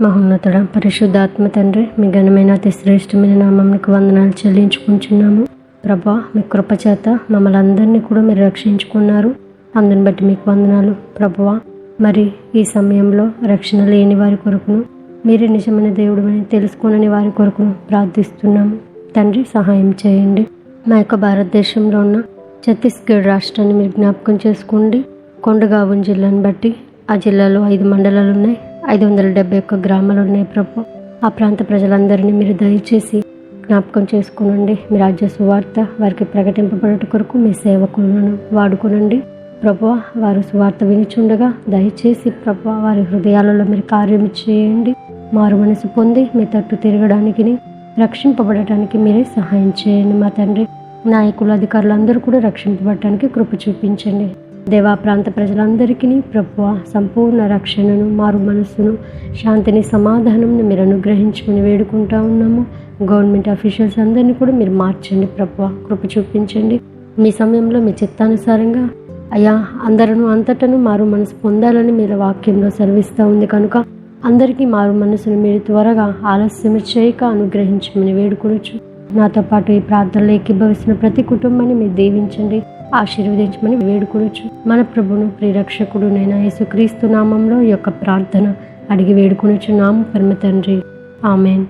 మహోన్నతుడ పరిశుద్ధాత్మ తండ్రి మీ ఘనమైన అతి శ్రేష్టమైన నామంకు వందనాలు చెల్లించుకుంటున్నాము. ప్రభా మీ కృపచేత మమ్మల్ని అందరినీ కూడా మీరు రక్షించుకున్నారు. అందుని బట్టి మీకు వందనాలు ప్రభువా. మరి ఈ సమయంలో రక్షణ లేని వారి కొరకును మీరే నిజమైన దేవుడు అని తెలుసుకోనని వారి కొరకును ప్రార్థిస్తున్నాము. తండ్రి సహాయం చేయండి. మా యొక్క భారతదేశంలో ఉన్న ఛత్తీస్గఢ్ రాష్ట్రాన్ని మీరు జ్ఞాపకం చేసుకోండి. కొండగావం జిల్లాను బట్టి ఆ జిల్లాలో ఐదు మండలాలు ఉన్నాయి. ఐదు వందల డెబ్బై ఒక్క గ్రామాలు ఉన్నాయి ప్రభు. ఆ ప్రాంత ప్రజలందరినీ మీరు దయచేసి జ్ఞాపకం చేసుకునండి. మీ రాజ్య సువార్త వారికి ప్రకటింపబడట కొరకు మీ సేవకులను వాడుకునండి. ప్రభు వారు సువార్త వినిచుండగా దయచేసి ప్రభు వారి హృదయాలలో మీరు కార్యం చేయండి. మారు మనసు పొంది మీ తట్టు తిరగడానికి రక్షింపబడటానికి మీరే సహాయం చేయండి మా తండ్రి. నాయకులు అధికారులు అందరూ కూడా రక్షింపబడటానికి కృప చూపించండి. దేవా ప్రాంత ప్రజలందరికీ ప్రభువ సంపూర్ణ రక్షణను మారు మనస్సును శాంతిని సమాధానంను మీరు అనుగ్రహించమని వేడుకుంటా ఉన్నాము. గవర్నమెంట్ అఫీషియల్స్ అందరినీ కూడా మీరు మార్చండి ప్రభువ కృప చూపించండి. మీ సమయంలో మీ చిత్తానుసారంగా అయ్యా అందరూ అంతటను మారు మనసు పొందాలని మీరు వాక్యంలో సెలవిస్తూ ఉంది కనుక అందరికీ మారు మనసును మీరు త్వరగా ఆలస్యం చేయక అనుగ్రహించమని వేడుకొనొచ్చు నాతో పాటు ఈ ప్రార్థనలో ఏకీభవిస్తున్న ప్రతి కుటుంబాన్ని మీరు దీవించండి. ఆశీర్వదించమని వేడుకొనొచ్చు మన ప్రభును ప్రిరక్షకుడు నైనా యేసుక్రీస్తు నామంలో యొక్క ప్రార్థన అడిగి వేడుకొనొచ్చు నామ పరమ తండ్రి. ఆమెన్.